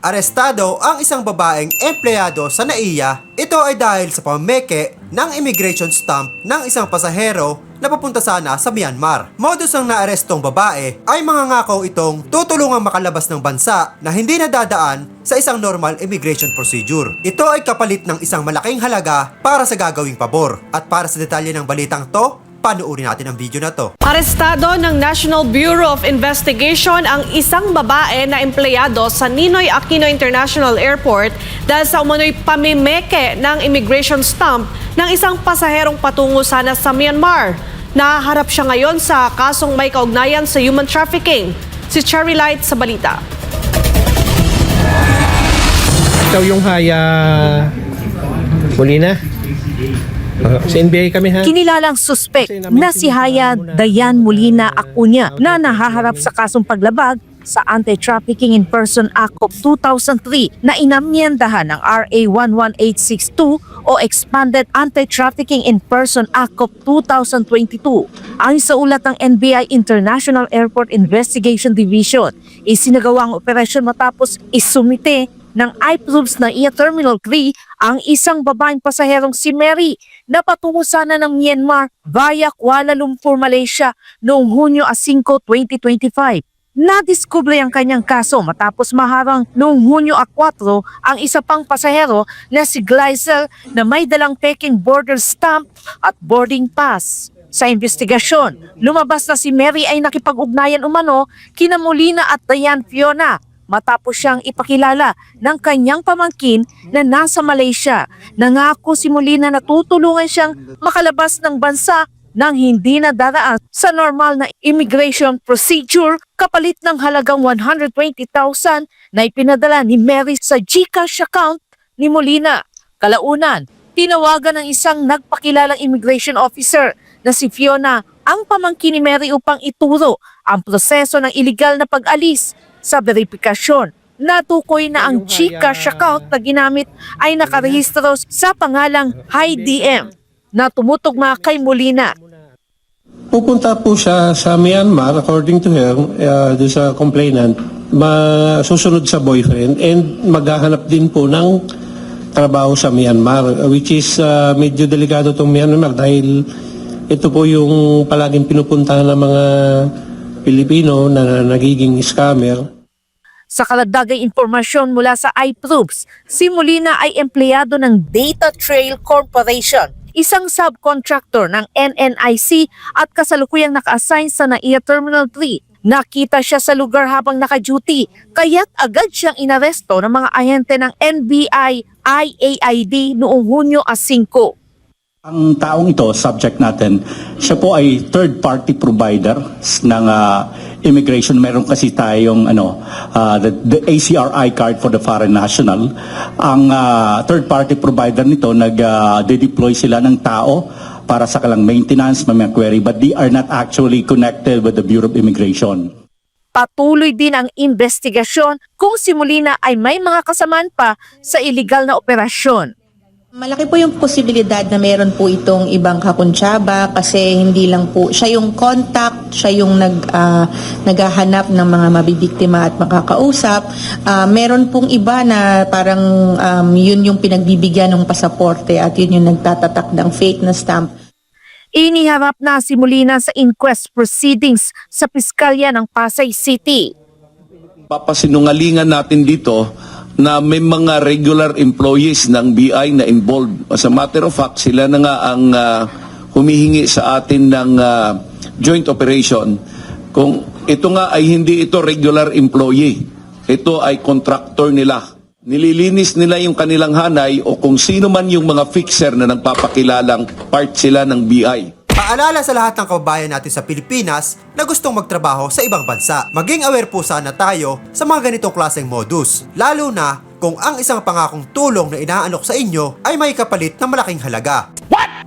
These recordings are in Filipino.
Arestado ang isang babaeng empleyado sa NAIA. Ito ay dahil sa pameke ng immigration stamp ng isang pasahero na papunta sana sa Myanmar. Modus ng naarestong babae ay mga ngakaw itong tutulungang makalabas ng bansa na hindi nadadaan sa isang normal immigration procedure. Ito ay kapalit ng isang malaking halaga para sa gagawing pabor. At para sa detalye ng balitang to, panuuri natin ang video na to. Arestado ng National Bureau of Investigation ang isang babae na empleyado sa Ninoy Aquino International Airport dahil sa umano'y pamimeke ng immigration stamp ng isang pasaherong patungo sana sa Myanmar. Naharap siya ngayon sa kasong may kaugnayan sa human trafficking. Si Cherry Light sa balita. Ikaw yung haya Molina? Uh, sa NBI kami ha? Kinilalang suspek na si Haya Dayan Molina Acuña na nahaharap sa kasong paglabag sa Anti-Trafficking in Person Act of 2003 na inamyendahan ng RA 11862 o Expanded Anti-Trafficking in Person Act of 2022. Ayon sa ulat ng NBI International Airport Investigation Division, isinagawa ang operasyon matapos isumite ng iProofs na Air Terminal 3 ang isang babaeng pasaherong si Mary na patungo sana ng Myanmar via Kuala Lumpur, Malaysia noong Hunyo 5, 2025. Nadiskubre ang kanyang kaso matapos maharang noong Hunyo 4 ang isa pang pasahero na si Glyzel na may dalang Peking border stamp at boarding pass. Sa investigasyon, lumabas na si Mary ay nakipag-ugnayan umano kina Molina at Diane Fiona matapos siyang ipakilala ng kanyang pamangkin na nasa Malaysia. Nangako si Molina na tutulungan siyang makalabas ng bansa nang hindi na daraan sa normal na immigration procedure kapalit ng halagang 120,000 na ipinadala ni Mary sa GCash account ni Molina. Kalaunan, tinawagan ng isang nagpakilalang immigration officer na si Fiona ang pamangkin ni Mary upang ituro ang proseso ng iligal na pag-alis sa verifikasyon. Natukoy na ang GCash account na ginamit ay nakarehistro sa pangalang HiDM na tumutugma kay Molina. Pupunta po siya sa Myanmar, according to her, uh, sa complainant, masusunod sa boyfriend and maghahanap din po ng trabaho sa Myanmar, which is uh, medyo delikado itong Myanmar dahil ito po yung palaging pinupuntahan ng mga Pilipino na nagiging scammer. Sa kalagdagang impormasyon mula sa iProofs, si Molina ay empleyado ng Data Trail Corporation, isang subcontractor ng NNIC at kasalukuyang naka-assign sa NAIA Terminal 3. Nakita siya sa lugar habang naka-duty, kaya't agad siyang inaresto ng mga ahente ng NBI IAID noong Hunyo 5. Ang taong ito, subject natin, siya po ay third-party provider ng ah, immigration. Meron kasi tayong ano, ah, the, the ACRI card for the foreign national. Ang ah, third-party provider nito, nag-deploy sila ng tao para sa kalang maintenance, mga query, but they are not actually connected with the Bureau of Immigration. Patuloy din ang investigasyon kung si Molina ay may mga kasamaan pa sa iligal na operasyon. Malaki po yung posibilidad na meron po itong ibang kakuntsaba kasi hindi lang po siya yung contact, siya yung nag ah, naghahanap ng mga mabibiktima at makakausap. Ah, meron pong iba na parang um, yun yung pinagbibigyan ng pasaporte at yun yung nagtatatak ng fake na stamp. Iniharap na si Molina sa inquest proceedings sa Piskalya ng Pasay City. papasinungalingan natin dito na may mga regular employees ng BI na involved. As a matter of fact, sila na nga ang ah, humihingi sa atin ng ah, joint operation. Kung ito nga ay hindi ito regular employee, ito ay contractor nila. Nililinis nila yung kanilang hanay o kung sino man yung mga fixer na nagpapakilalang part sila ng BI. Paalala sa lahat ng kababayan natin sa Pilipinas na gustong magtrabaho sa ibang bansa. Maging aware po sana tayo sa mga ganitong klaseng modus. Lalo na kung ang isang pangakong tulong na inaanok sa inyo ay may kapalit ng malaking halaga.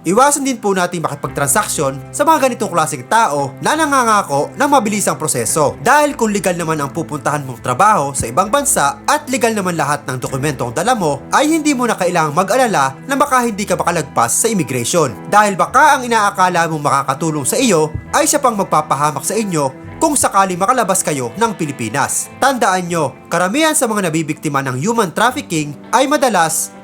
Iwasan din po natin makipagtransaksyon sa mga ganitong klaseng tao na nangangako ng mabilisang proseso. Dahil kung legal naman ang pupuntahan mong trabaho sa ibang bansa at legal naman lahat ng dokumentong dala mo, ay hindi mo na kailangang mag-alala na baka hindi ka makalagpas sa immigration. Dahil baka ang inaakala mong makakatulong sa iyo ay siya pang magpapahamak sa inyo kung sakali makalabas kayo ng Pilipinas. Tandaan nyo, karamihan sa mga nabibiktima ng human trafficking ay madalas